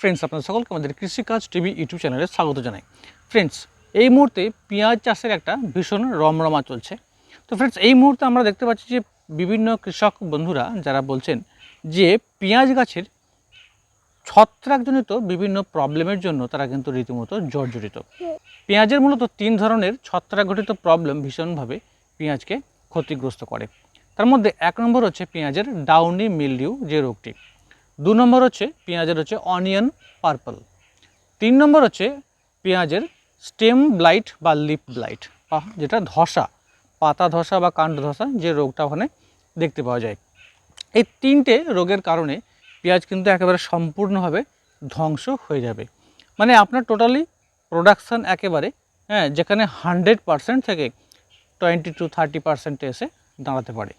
Friends আপনাদের সকলকে আমাদের কৃষিকাজ টিভি ইউটিউব চ্যানেলে স্বাগত জানাই। ফ্রেন্ডস এই মুহূর্তে পেঁয়াজ চাষের একটা ভীষণ রমরমা চলছে। তো ফ্রেন্ডস এই মুহূর্তে আমরা দেখতে পাচ্ছি যে বিভিন্ন কৃষক বন্ধুরা যারা বলছেন যে পেঁয়াজ গাছের ছত্রাকজনিত বিভিন্ন প্রবলেমের জন্য তারা কিন্তু রীতিমতো জর্জরিত। পেঁয়াজের মূলত তিন ধরনের ছত্রাকঘটিত প্রবলেম ভীষণভাবে পেঁয়াজকে ক্ষতিগ্রস্ত করে। তার মধ্যে এক নম্বর হচ্ছে পেঁয়াজের ডাউনি মিলডিউ যে রোগটি। দু নম্বর হচ্ছে পেঁয়াজের হচ্ছে অনিয়ন, পার্পল। তিন নম্বর হচ্ছে পেঁয়াজের স্টেম ব্লাইট বা লিপ ব্লাইট যেটা ধসা, পাতা ধসা বা কাণ্ড ধসা যে রোগটা ওখানে দেখতে পাওয়া যায়। এই তিনটে রোগের কারণে পেঁয়াজ কিন্তু একেবারে সম্পূর্ণভাবে ধ্বংস হয়ে যাবে। মানে আপনার টোটালি প্রোডাকশান একেবারে হ্যাঁ যেখানে হান্ড্রেড পারসেন্ট থেকে টোয়েন্টি টু থার্টি পারসেন্টে এসে দাঁড়াতে পারে।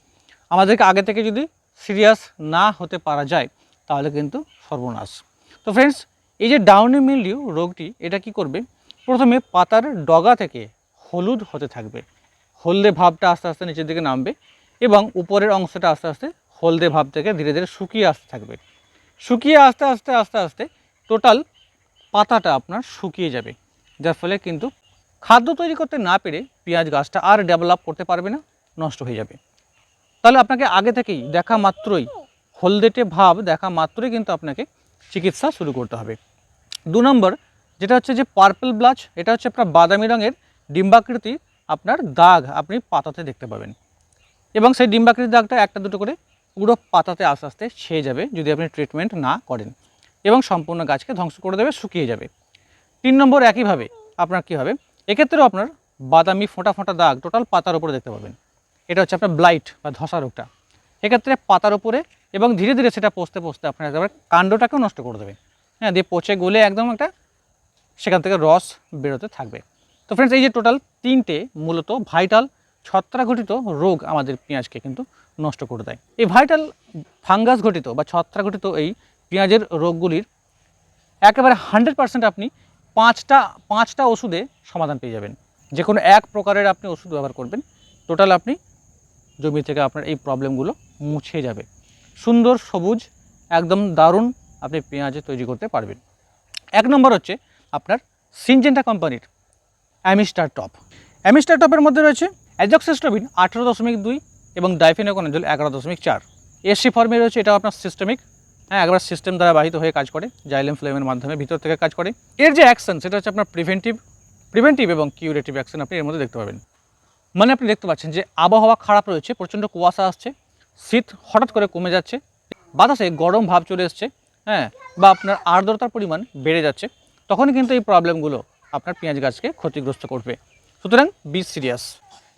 আমাদেরকে আগে থেকে যদি সিরিয়াস না হতে পারা যায় তাহলে কিন্তু সর্বনাশ। তো ফ্রেন্ডস এই যে ডাউনি মিলিউ রোগটি, এটা কি করবে? প্রথমে পাতার ডগা থেকে হলুদ হতে থাকবে। হলদে ভাবটা আস্তে আস্তে নিচের দিকে নামবে এবং উপরের অংশটা আস্তে আস্তে হলদে ভাব থেকে ধীরে ধীরে শুকিয়ে আসতে থাকবে। শুকিয়ে আস্তে আস্তে আস্তে আস্তে টোটাল পাতাটা আপনার শুকিয়ে যাবে। যার ফলে কিন্তু খাদ্য তৈরি করতে না পেরে পেঁয়াজ গাছটা আর ডেভেলপ করতে পারবে না, নষ্ট হয়ে যাবে। তাহলে আপনাকে আগে থেকেই দেখা মাত্রই হলদেটে ভাব দেখা মাত্রই কিন্তু আপনাকে চিকিৎসা শুরু করতে হবে। দু নম্বর, যেটা হচ্ছে যে পার্পল ব্লাচ এটা হচ্ছে আপনার বাদামি রঙের ডিম্বাকৃতি আপনার দাগ আপনি পাতাতে দেখতে পাবেন। এবং সেই ডিম্বাকৃতি দাগটা একটা দুটো করে পুরো পাতাতে আস্তে আস্তে ছেয়ে যাবে যদি আপনি ট্রিটমেন্ট না করেন এবং সম্পূর্ণ গাছকে ধ্বংস করে দেবে, শুকিয়ে যাবে। তিন নম্বর, একইভাবে আপনার কী হবে? এক্ষেত্রেও আপনার বাদামি ফোঁটা ফোঁটা দাগ টোটাল পাতার উপরে দেখতে পাবেন। এটা হচ্ছে আপনার ব্লাইট বা ধসা রোগটা এক্ষেত্রে পাতার উপরে এবং ধীরে ধীরে সেটা পচতে পচতে আপনার একেবারে কাণ্ডটাকেও নষ্ট করে দেবে হ্যাঁ দিয়ে পচে গলে একদম একটা সেখান থেকে রস বেরোতে থাকবে। তো ফ্রেন্ডস এই যে টোটাল তিনটে মূলত ভাইটাল ছত্রাঘটিত রোগ আমাদের পেঁয়াজকে কিন্তু নষ্ট করে দেয়। এই ভাইটাল ফাঙ্গাস ঘটিত বা ছত্রাঘটিত এই পেঁয়াজের রোগগুলির একেবারে হান্ড্রেড পার্সেন্ট আপনি পাঁচটা পাঁচটা ওষুধে সমাধান পেয়ে যাবেন। যে কোনো এক প্রকারের আপনি ওষুধ ব্যবহার করবেন। টোটাল আপনি জমি থেকে আপনার এই প্রবলেমগুলো মুছে যাবে। সুন্দর, সবুজ, একদম দারুণ আপনি পেঁয়াজ তৈরি করতে পারবেন। এক নম্বর হচ্ছে আপনার সিনজেন্টা কোম্পানির অ্যামিস্টার টপ। অ্যামিস্টার টপের মধ্যে রয়েছে অ্যাজক্সিস্টোবিন আঠেরো দশমিক দুই এবং ডাইফেনোকোনাজল এগারো দশমিক চার। এসি ফর্মে রয়েছে এটা আপনার সিস্টেমিক হ্যাঁ একবার সিস্টেম দ্বারা বাহিত হয়ে কাজ করে জাইলেম ফ্লেমের মাধ্যমে ভিতর থেকে কাজ করে। এর যে অ্যাকশন সেটা হচ্ছে আপনার প্রিভেন্টিভ প্রিভেন্টিভ এবং কিউরেটিভ অ্যাকশন আপনি এর মধ্যে দেখতে পাবেন। মানে আপনি দেখতে পাচ্ছেন যে আবহাওয়া খারাপ রয়েছে, প্রচণ্ড কুয়াশা আসছে, শীত হঠাৎ করে কমে যাচ্ছে, বাতাসে গরম ভাব চলে এসছে হ্যাঁ বা আপনার আর্দ্রতার পরিমাণ বেড়ে যাচ্ছে, তখনই কিন্তু এই প্রবলেমগুলো আপনার পেঁয়াজ গাছকে ক্ষতিগ্রস্ত করবে। সুতরাং বি সিরিয়াস।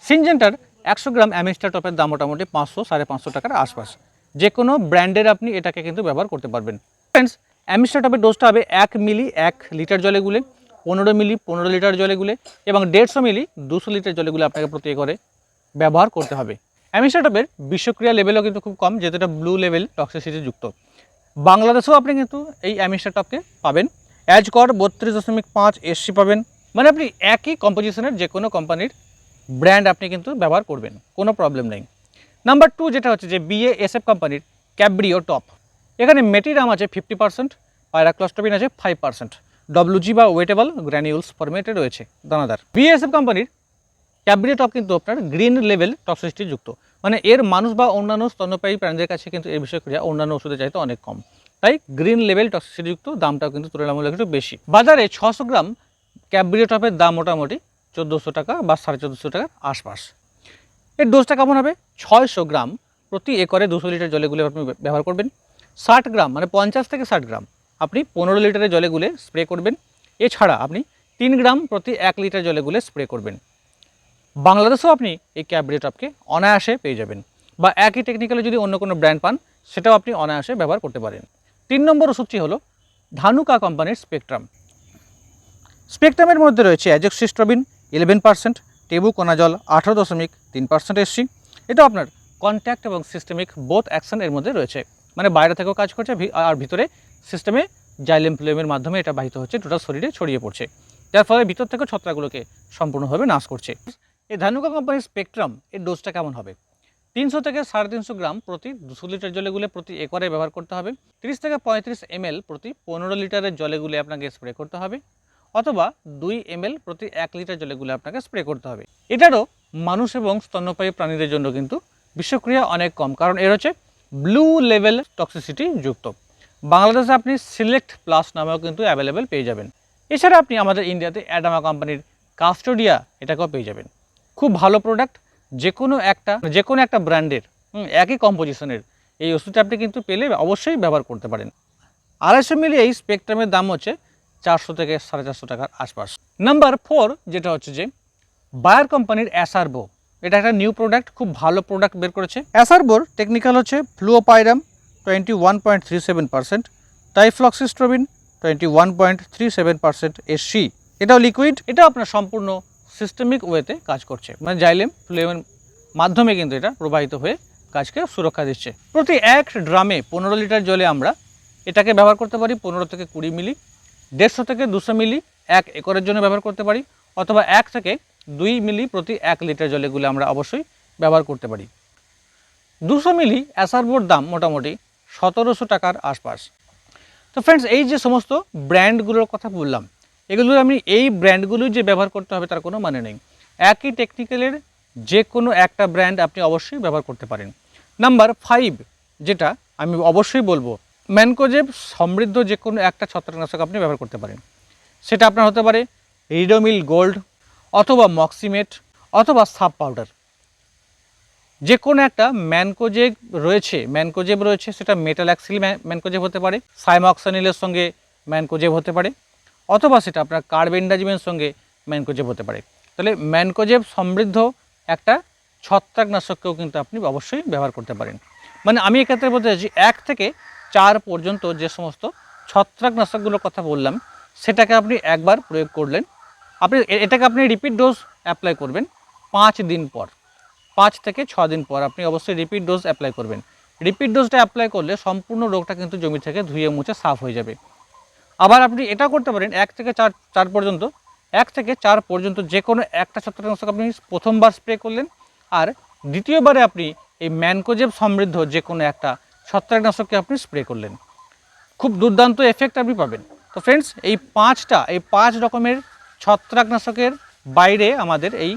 সিনজেন্টার একশো গ্রাম অ্যামিস্টার টপের দাম মোটামুটি পাঁচশো, সাড়ে পাঁচশো টাকার আশপাশ। যে কোনো ব্র্যান্ডের আপনি এটাকে কিন্তু ব্যবহার করতে পারবেন। ফ্রেন্ডস অ্যামিস্টার টপের ডোজটা হবে এক মিলি এক লিটার জলে গুলে। পনেরো মিলি, পনেরো লিটার জলে গুলে এবং দেড়শো মিলি, দুশো লিটার জলে গুলে আপনাকে প্রতি করে ব্যবহার করতে হবে। অ্যামিস্টার টপের বিষক্রিয়া লেভেলও কিন্তু খুব কম, যেহেতু এটা ব্লু লেভেল টক্সিসিটি যুক্ত। বাংলাদেশেও আপনি কিন্তু এই অ্যামিস্টার টপকে পাবেন। অ্যাজকর বত্রিশ দশমিক পাঁচ এসসি পাবেন। মানে আপনি একই কম্পোজিশনের যে কোনো কোম্পানির ব্র্যান্ড আপনি কিন্তু ব্যবহার করবেন, কোনো প্রবলেম নেই। নাম্বার টু যেটা হচ্ছে যে বিএ এস এফ কোম্পানির ক্যাব্রিও টপ এখানে মেটিরাম আছে ফিফটি পার্সেন্ট পায়রাক্লস্টোবিন আছে ফাইভ পার্সেন্ট ডব্লিউজি বা ওয়েটেবল গ্র্যানিউলস ফরমেটে রয়েছে দানাদার। বিএসএফ কোম্পানির ক্যাব্রিও টপ কিন্তু আপনার গ্রিন লেভেল টক্সিসিটি যুক্ত। মানে এর মানুষ বা অন্যান্য স্তন্যপায়ী প্রাণীদের কাছে কিন্তু এই বিষয়ক্রিয়া অন্যান্য ওষুধের চাইতে অনেক কম। তাই গ্রিন লেভেল টক্সিসিটি যুক্ত, দামটাও কিন্তু তুলনামূলক একটু বেশি। বাজারে ছশো গ্রাম ক্যাব্রিও টপের দাম মোটামুটি চোদ্দোশো টাকা বা সাড়ে চোদ্দোশো টাকার আশপাশ। এর ডোজটা কেমন হবে? ছয়শো গ্রাম প্রতি একরে দুশো লিটার জলে গুলে আপনি ব্যবহার করবেন। ষাট গ্রাম মানে পঞ্চাশ থেকে ষাট গ্রাম। আপনি পনেরো লিটারের জলে গুলে স্প্রে করবেন। এছাড়া আপনি তিন গ্রাম প্রতি এক লিটার জলে গুলে স্প্রে করবেন। বাংলাদেশেও আপনি এই ক্যাবরিটপকে অনায়াসে পেয়ে যাবেন বা একই টেকনিক্যালে যদি অন্য কোনো ব্র্যান্ড পান, সেটাও আপনি অনায়াসে ব্যবহার করতে পারেন। তিন নম্বর ওষুধটি হলো ধানুকা কোম্পানির স্পেকট্রাম স্পেকট্রামের মধ্যে রয়েছে azoxystrobin eleven percent tebuconazole আঠারো দশমিক তিন পার্সেন্ট এসছি। এটা আপনার কন্ট্যাক্ট এবং সিস্টেমিক বোথ অ্যাকশন এর মধ্যে রয়েছে। মানে বাইরে থেকেও কাজ করছে আর ভিতরে সিস্টেমে জাইলেম ফ্লেমের মাধ্যমে এটা বাহিত হচ্ছে টোটাল শরীরে ছড়িয়ে পড়ছে। যার ফলে ভিতর থেকে ছত্রাকগুলোকে সম্পূর্ণভাবে নাশ করছে। এই ধানুকা কোম্পানির স্পেকট্রাম, এর ডোজটা কেমন হবে? তিনশো থেকে সাড়ে তিনশো গ্রাম প্রতি দুশো লিটার জলে গুলে প্রতি একরে ব্যবহার করতে হবে। তিরিশ থেকে পঁয়ত্রিশ এমএল প্রতি পনেরো লিটারের জলে গুলে আপনাকে স্প্রে করতে হবে। অথবা দুই এমএল প্রতি এক লিটার জলে গুলে আপনাকে স্প্রে করতে হবে। এটারও মানুষ এবং স্তন্যপায়ী প্রাণীদের জন্য কিন্তু বিষক্রিয়া অনেক কম, কারণ এর হচ্ছে ব্লু লেভেল টক্সিসিটি যুক্ত। বাংলাদেশে আপনি সিলেক্ট প্লাস নামেও কিন্তু অ্যাভেলেবেল পেয়ে যাবেন। এছাড়া আপনি আমাদের ইন্ডিয়াতে অ্যাডামা কোম্পানির কাস্টোডিয়া এটাকেও পেয়ে যাবেন। খুব ভালো প্রোডাক্ট যে কোনো একটা যে কোনো একটা ব্র্যান্ডের একই কম্পোজিশনের এই ওষুধটা আপনি কিন্তু পেলে অবশ্যই ব্যবহার করতে পারেন। আড়াইশো মিলি এই স্পেকট্রামের দাম হচ্ছে চারশো থেকে সাড়ে চারশো টাকার আশপাশ। নাম্বার ফোর যেটা হচ্ছে যে বায়ার কোম্পানির অ্যাসারবো এটা একটা নিউ প্রোডাক্ট খুব ভালো প্রোডাক্ট বের করেছে। অ্যাসারবোর টেকনিক্যাল হচ্ছে fluopyram twenty one point three seven percent trifloxystrobin twenty one point three seven percent SC এটাও লিকুইড এটা আপনার সম্পূর্ণ সিস্টেমিক ওয়েতে কাজ করছে। মানে জাইলেম ফ্লেমের মাধ্যমে কিন্তু এটা প্রবাহিত হয়ে কাজকে সুরক্ষা দিচ্ছে। প্রতি এক ড্রামে পনেরো লিটার জলে আমরা এটাকে ব্যবহার করতে পারি পনেরো থেকে কুড়ি মিলি, দেড়শো থেকে দুশো মিলি এক একরের জন্য ব্যবহার করতে পারি, অথবা এক থেকে দুই মিলি প্রতি এক লিটার জলে গুলে আমরা অবশ্যই ব্যবহার করতে পারি। দুশো মিলি অ্যাসারবোর দাম মোটামুটি সতেরোশো টাকার আশপাশ। তো ফ্রেন্ডস এই যে সমস্ত ব্র্যান্ডগুলোর কথা বললাম, এগুলো আমি এই ব্র্যান্ডগুলোই যে ব্যবহার করতে হবে তার কোনো মানে নেই। একই টেকনিক্যালের যে কোনো একটা ব্র্যান্ড আপনি অবশ্যই ব্যবহার করতে পারেন। নাম্বার ফাইভ যেটা আমি অবশ্যই বলব ম্যানকোজেব সমৃদ্ধ যে কোনো একটা ছত্রাকনাশক আপনি ব্যবহার করতে পারেন। সেটা আপনার হতে পারে রিডোমিল গোল্ড অথবা মক্সিমেট অথবা সাব পাউডার যে কোনো একটা ম্যানকোজেব রয়েছে ম্যানকোজেব রয়েছে, সেটা মেটালাক্সিল ম্যানকোজেব হতে পারে সাইমক্সানিলের সঙ্গে ম্যানকোজেব হতে পারে, অথবা সেটা আপনার কার্বেন্ডাজিমের সঙ্গে ম্যানকোজেব হতে পারে। তাহলে ম্যানকোজেব সমৃদ্ধ একটা ছত্রাকনাশককেও কিন্তু আপনি অবশ্যই ব্যবহার করতে পারেন। মানে আমি এক্ষেত্রে বলতে চাইছি, এক থেকে চার পর্যন্ত যে সমস্ত ছত্রাকনাশকগুলোর কথা বললাম, সেটাকে আপনি একবার প্রয়োগ করলেন। আপনি এটাকে আপনি রিপিট ডোজ অ্যাপ্লাই করবেন পাঁচ দিন পর। পাঁচ থেকে ছ দিন পর আপনি অবশ্যই রিপিট ডোজ অ্যাপ্লাই করবেন। রিপিট ডোজটা অ্যাপ্লাই করলে সম্পূর্ণ রোগটা কিন্তু জমি থেকে ধুয়ে মুছে সাফ হয়ে যাবে। আবার আপনি এটা করতে পারেন এক থেকে চার চার পর্যন্ত। এক থেকে চার পর্যন্ত যে কোনো একটা ছত্রাকনাশক আপনি প্রথমবার স্প্রে করলেন আর দ্বিতীয়বারে আপনি এই ম্যানকোজেব সমৃদ্ধ যে কোনো একটা ছত্রাকনাশককে আপনি স্প্রে করলেন। খুব দুর্দান্ত এফেক্ট আপনি পাবেন। তো ফ্রেন্ডস এই পাঁচটা, এই পাঁচ রকমের ছত্রাকনাশকের বাইরে আমাদের এই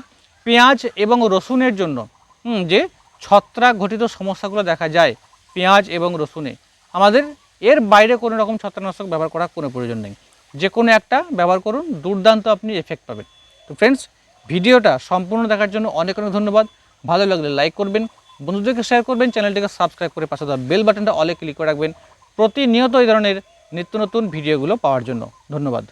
পেঁয়াজ এবং রসুনের জন্য। যে ছত্রাক ঘটিত সমস্যাগুলো দেখা যায় পেঁয়াজ এবং রসুনে। আমাদের এর বাইরে কোনো রকম ছত্রাকনাশক ব্যবহার করার কোনো প্রয়োজন নেই। যে কোনো একটা ব্যবহার করুন, দুর্দান্ত আপনি এফেক্ট পাবেন। তো ফ্রেন্ডস ভিডিওটা সম্পূর্ণ দেখার জন্য অনেক অনেক ধন্যবাদ। ভালো লাগলে লাইক করবেন, বন্ধুদেরকে শেয়ার করবেন, চ্যানেলটিকে সাবস্ক্রাইব করে পাশে দেওয়া বেল বাটনটা অলে ক্লিক করে রাখবেন। প্রতিনিয়ত এই ধরনের নিত্য নতুন ভিডিওগুলো পাওয়ার জন্য। ধন্যবাদ।